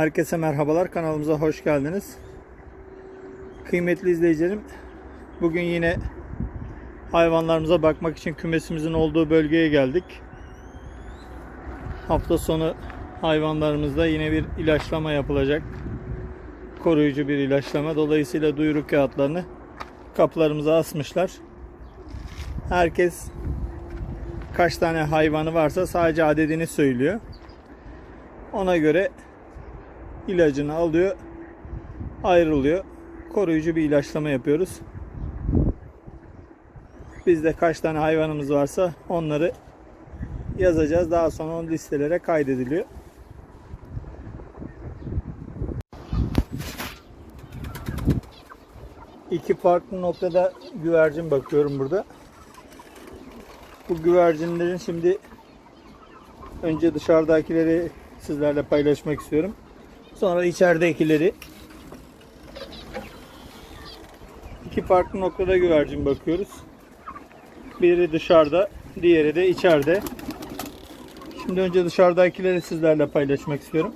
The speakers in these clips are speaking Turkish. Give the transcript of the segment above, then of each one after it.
Herkese merhabalar. Kanalımıza hoş geldiniz. Kıymetli izleyicilerim, bugün yine hayvanlarımıza bakmak için kümesimizin olduğu bölgeye geldik. Hafta sonu hayvanlarımızda yine bir ilaçlama yapılacak. Koruyucu bir ilaçlama. Dolayısıyla duyuru kağıtlarını kapılarımıza asmışlar. Herkes kaç tane hayvanı varsa sadece adedini söylüyor. Ona göre ilacını alıyor, ayrılıyor. Koruyucu bir ilaçlama yapıyoruz. Bizde kaç tane hayvanımız varsa onları yazacağız. Daha sonra o listelere kaydediliyor. İki farklı noktada güvercin bakıyorum burada. Bu güvercinlerin şimdi önce dışarıdakileri sizlerle paylaşmak istiyorum. Sonra içeridekileri iki farklı noktada güvercin bakıyoruz. Biri dışarıda, diğeri de içeride. Şimdi önce dışarıdakileri sizlerle paylaşmak istiyorum.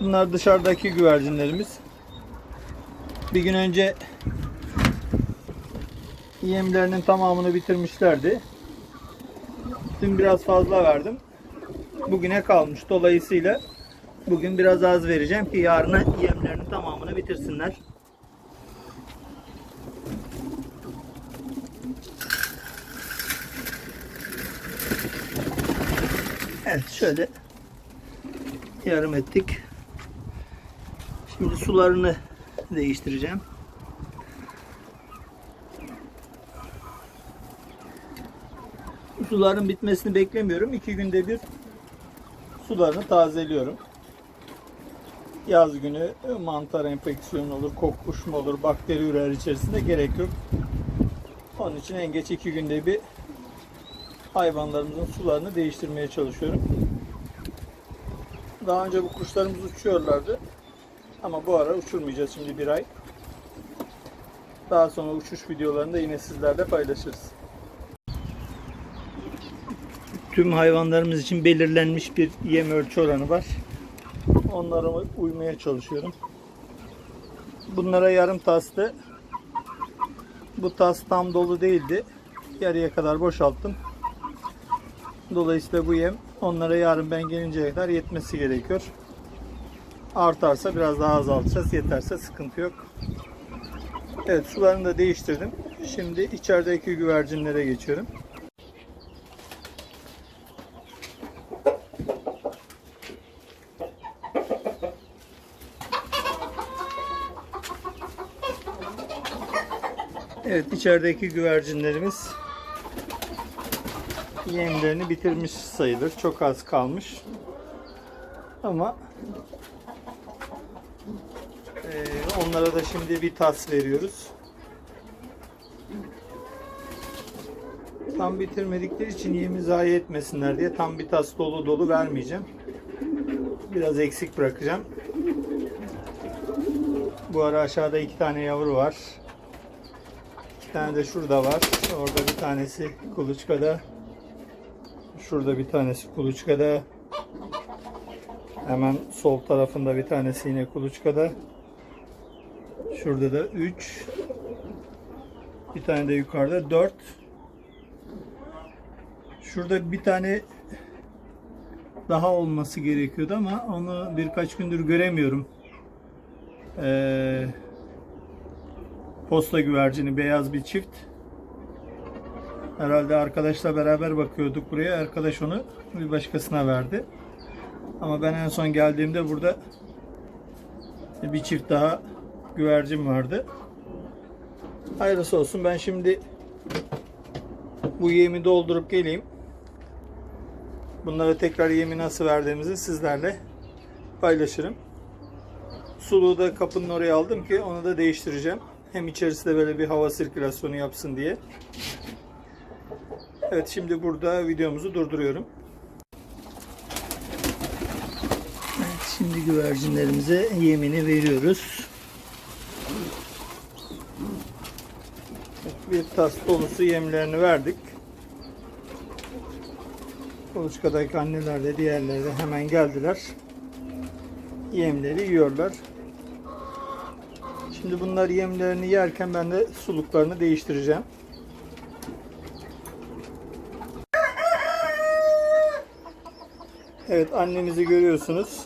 Bunlar dışarıdaki güvercinlerimiz. Bir gün önce yemlerinin tamamını bitirmişlerdi. Dün biraz fazla verdim. Bugüne kalmış. Dolayısıyla bugün biraz az vereceğim ki yarına yemlerinin tamamını bitirsinler. Evet şöyle yarım ettik. Şimdi sularını değiştireceğim. Suların bitmesini beklemiyorum. İki günde bir sularını tazeliyorum. Yaz günü mantar enfeksiyonu olur, kokuşma olur, bakteri ürer içerisinde gerek yok. Onun için en geç iki günde bir hayvanlarımızın sularını değiştirmeye çalışıyorum. Daha önce bu kuşlarımız uçuyorlardı. Ama bu ara uçurmayacağız şimdi bir ay. Daha sonra uçuş videolarını da yine sizlerle paylaşırız. Tüm hayvanlarımız için belirlenmiş bir yem ölçü oranı var. Onlara uymaya çalışıyorum. Bunlara yarım tastı. Bu tas tam dolu değildi. Yarıya kadar boşalttım. Dolayısıyla bu yem onlara yarın ben gelinceye kadar yetmesi gerekiyor. Artarsa biraz daha azaltacağız. Yeterse sıkıntı yok. Evet sularını da değiştirdim. Şimdi içerideki güvercinlere geçiyorum. Evet içerideki güvercinlerimiz yemlerini bitirmiş sayılır. Çok az kalmış. Ama eee, onlara da şimdi bir tas veriyoruz. Tam bitirmedikleri için yemi zayi etmesinler diye tam bir tas dolu dolu vermeyeceğim. Biraz eksik bırakacağım. Bu ara aşağıda iki tane yavru var. Bir tane de şurada var. Orada bir tanesi kuluçkada. Şurada bir tanesi kuluçkada. Hemen sol tarafında bir tanesi yine kuluçkada. Şurada da 3. Bir tane de yukarıda 4. Şurada bir tane daha olması gerekiyordu ama onu birkaç gündür göremiyorum. Ee, posta güvercini beyaz bir çift. Herhalde arkadaşla beraber bakıyorduk buraya. Arkadaş onu bir başkasına verdi. Ama ben en son geldiğimde burada bir çift daha güvercin vardı. Hayırlısı olsun. Ben şimdi bu yemi doldurup geleyim. Bunlara tekrar yemi nasıl verdiğimizi sizlerle paylaşırım. Suluğu da kapının oraya aldım ki onu da değiştireceğim. Hem içerisi de böyle bir hava sirkülasyonu yapsın diye. Evet şimdi burada videomuzu durduruyorum. Evet, şimdi güvercinlerimize yemini veriyoruz. Bir tas dolusu yemlerini verdik. Kuluçkadaki anneler de diğerleri de hemen geldiler. Yemleri yiyorlar. Şimdi bunlar yemlerini yerken ben de suluklarını değiştireceğim. Evet annemizi görüyorsunuz.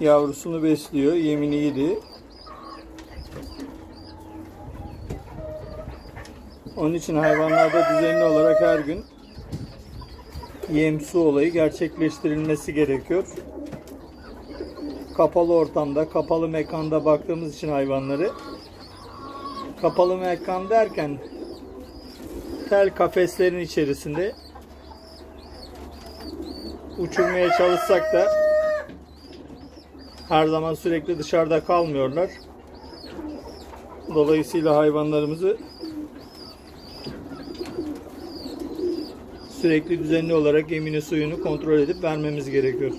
Yavrusunu besliyor. Yemini yedi. Onun için hayvanlarda düzenli olarak her gün yem su olayı gerçekleştirilmesi gerekiyor. Kapalı ortamda, kapalı mekanda baktığımız için hayvanları kapalı mekan derken tel kafeslerin içerisinde uçurmaya çalışsak da her zaman sürekli dışarıda kalmıyorlar. Dolayısıyla hayvanlarımızı sürekli düzenli olarak yemini suyunu kontrol edip vermemiz gerekiyor.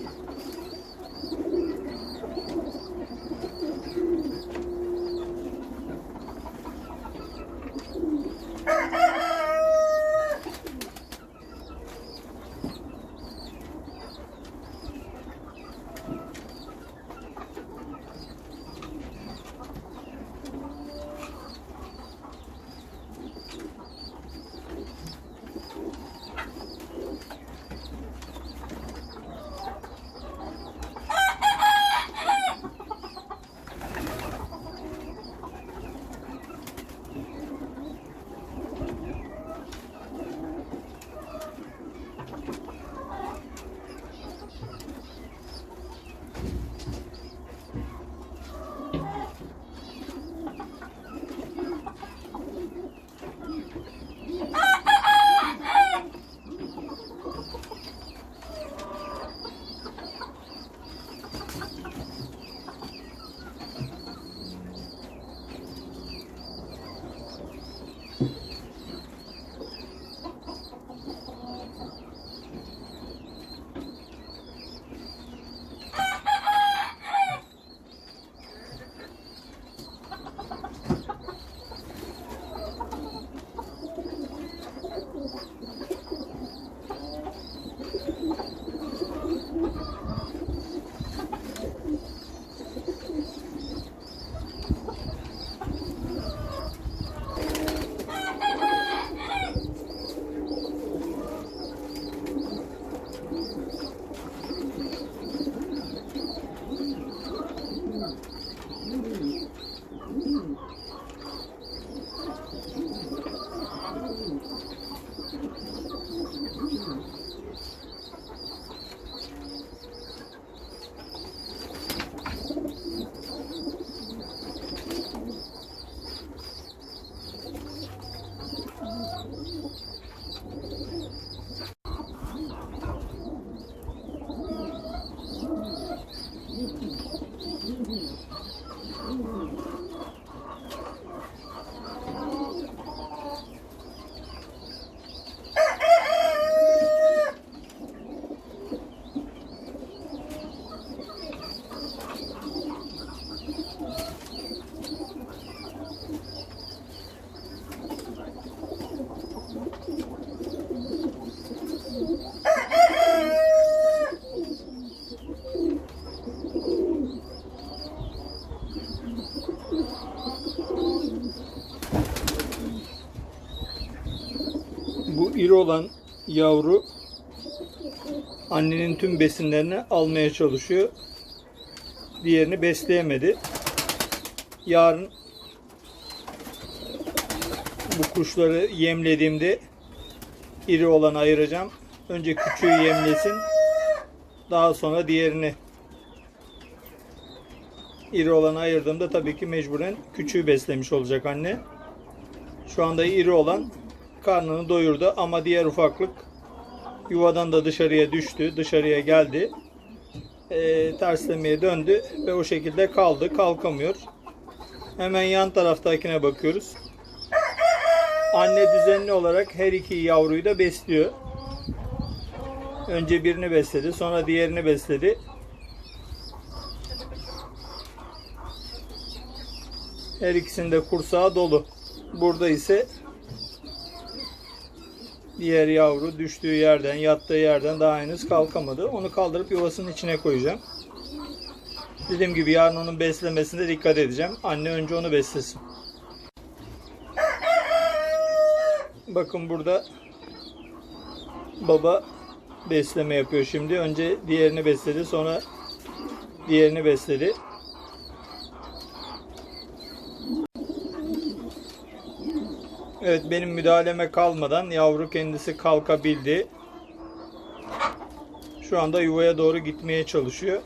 Bu iri olan yavru annenin tüm besinlerini almaya çalışıyor. Diğerini besleyemedi. Yarın bu kuşları yemlediğimde iri olanı ayıracağım. Önce küçüğü yemlesin. Daha sonra diğerini iri olanı ayırdığımda tabii ki mecburen küçüğü beslemiş olacak anne. Şu anda iri olan karnını doyurdu ama diğer ufaklık yuvadan da dışarıya düştü. Dışarıya geldi. Ee, terslemeye döndü ve o şekilde kaldı. Kalkamıyor. Hemen yan taraftakine bakıyoruz. Anne düzenli olarak her iki yavruyu da besliyor. Önce birini besledi, sonra diğerini besledi. Her ikisinde kursağı dolu. Burada ise Diğer yavru düştüğü yerden, yattığı yerden daha henüz kalkamadı. Onu kaldırıp yuvasının içine koyacağım. Dediğim gibi yarın onun beslemesine dikkat edeceğim. Anne önce onu beslesin. Bakın burada baba besleme yapıyor şimdi. Önce diğerini besledi, sonra diğerini besledi. Evet benim müdahaleme kalmadan yavru kendisi kalkabildi. Şu anda yuvaya doğru gitmeye çalışıyor.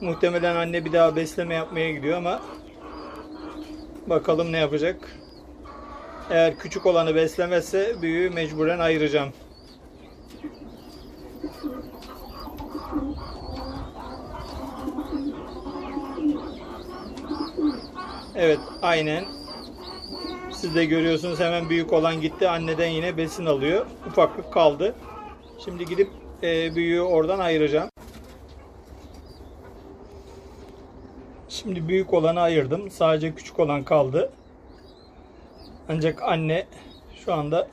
Muhtemelen anne bir daha besleme yapmaya gidiyor ama bakalım ne yapacak. Eğer küçük olanı beslemezse büyüğü mecburen ayıracağım. Evet aynen. Siz de görüyorsunuz hemen büyük olan gitti. Anneden yine besin alıyor. Ufaklık kaldı. Şimdi gidip e, büyüğü oradan ayıracağım. Şimdi büyük olanı ayırdım. Sadece küçük olan kaldı. Ancak anne şu anda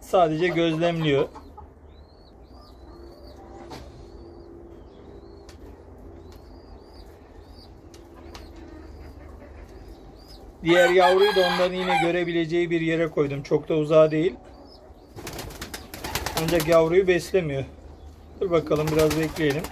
sadece gözlemliyor. Diğer yavruyu da onların yine görebileceği bir yere koydum. Çok da uzağa değil. Ancak yavruyu beslemiyor. Dur bakalım biraz bekleyelim.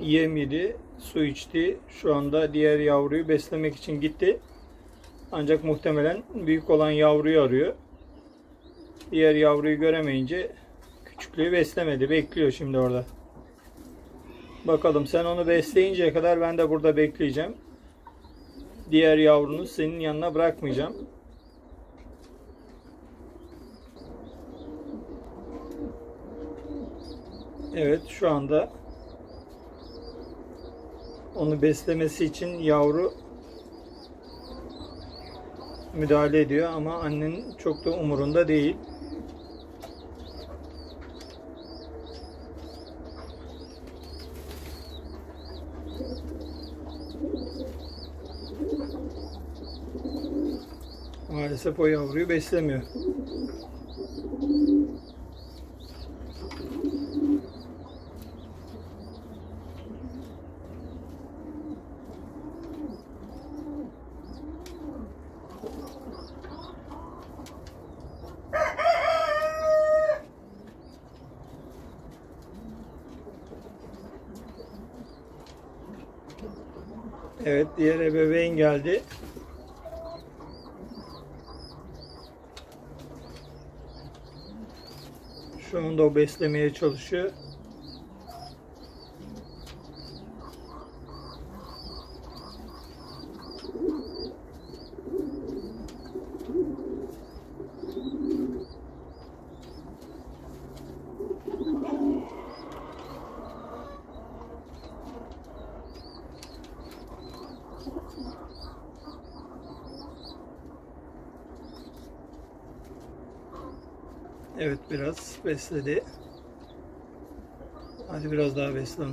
Yem yedi, su içti. Şu anda diğer yavruyu beslemek için gitti. Ancak muhtemelen büyük olan yavruyu arıyor. Diğer yavruyu göremeyince küçüklüğü beslemedi. Bekliyor şimdi orada. Bakalım sen onu besleyinceye kadar ben de burada bekleyeceğim. Diğer yavrunu senin yanına bırakmayacağım. Evet şu anda onu beslemesi için yavru müdahale ediyor ama annenin çok da umurunda değil. Maalesef o yavruyu beslemiyor. Evet, diğer ebeveyn geldi. Şu anda o beslemeye çalışıyor. Evet biraz besledi. Hadi biraz daha besle onu.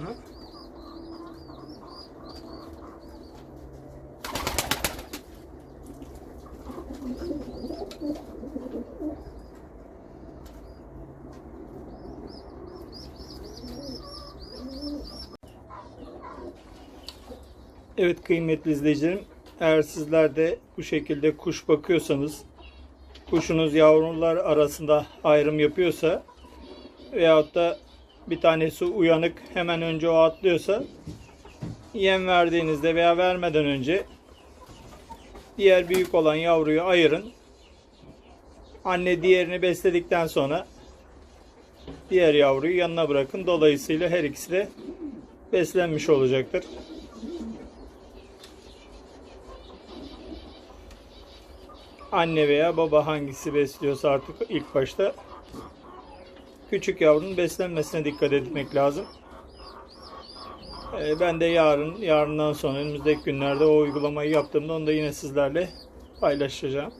Evet kıymetli izleyicilerim, eğer sizler de bu şekilde kuş bakıyorsanız, kuşunuz yavrular arasında ayrım yapıyorsa veyahut da bir tanesi uyanık hemen önce o atlıyorsa yem verdiğinizde veya vermeden önce diğer büyük olan yavruyu ayırın. Anne diğerini besledikten sonra Diğer yavruyu yanına bırakın. Dolayısıyla her ikisi de beslenmiş olacaktır. Anne veya baba hangisi besliyorsa artık ilk başta küçük yavrunun beslenmesine dikkat etmek lazım. Ee, Ben de yarın, yarından sonra önümüzdeki günlerde o uygulamayı yaptığımda onu da yine sizlerle paylaşacağım.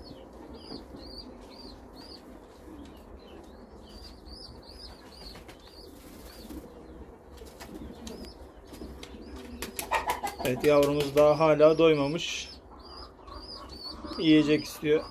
Evet yavrumuz daha hala doymamış. Yiyecek istiyor.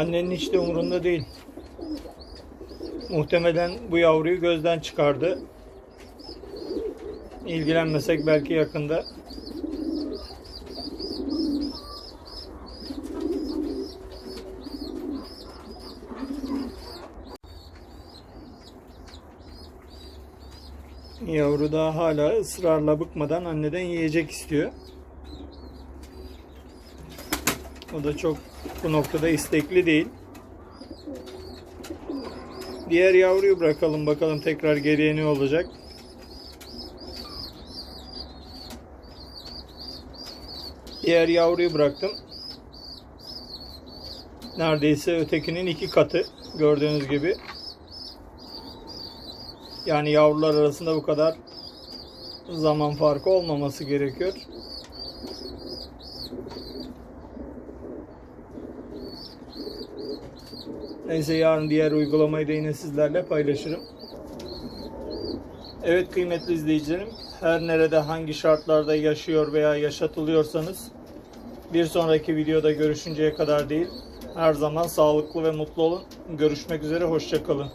Annenin hiç de umurunda değil. Muhtemelen bu yavruyu gözden çıkardı. İlgilenmesek belki yakında Yavru da hala ısrarla bıkmadan anneden yiyecek istiyor. O da çok bu noktada istekli değil. Diğer yavruyu bırakalım bakalım tekrar geriye ne olacak. Diğer yavruyu bıraktım. Neredeyse ötekinin iki katı gördüğünüz gibi. Yani yavrular arasında bu kadar zaman farkı olmaması gerekiyor. Neyse yarın diğer uygulamayı da yine sizlerle paylaşırım. Evet kıymetli izleyicilerim, her nerede hangi şartlarda yaşıyor veya yaşatılıyorsanız bir sonraki videoda görüşünceye kadar değil, her zaman sağlıklı ve mutlu olun. Görüşmek üzere, hoşçakalın.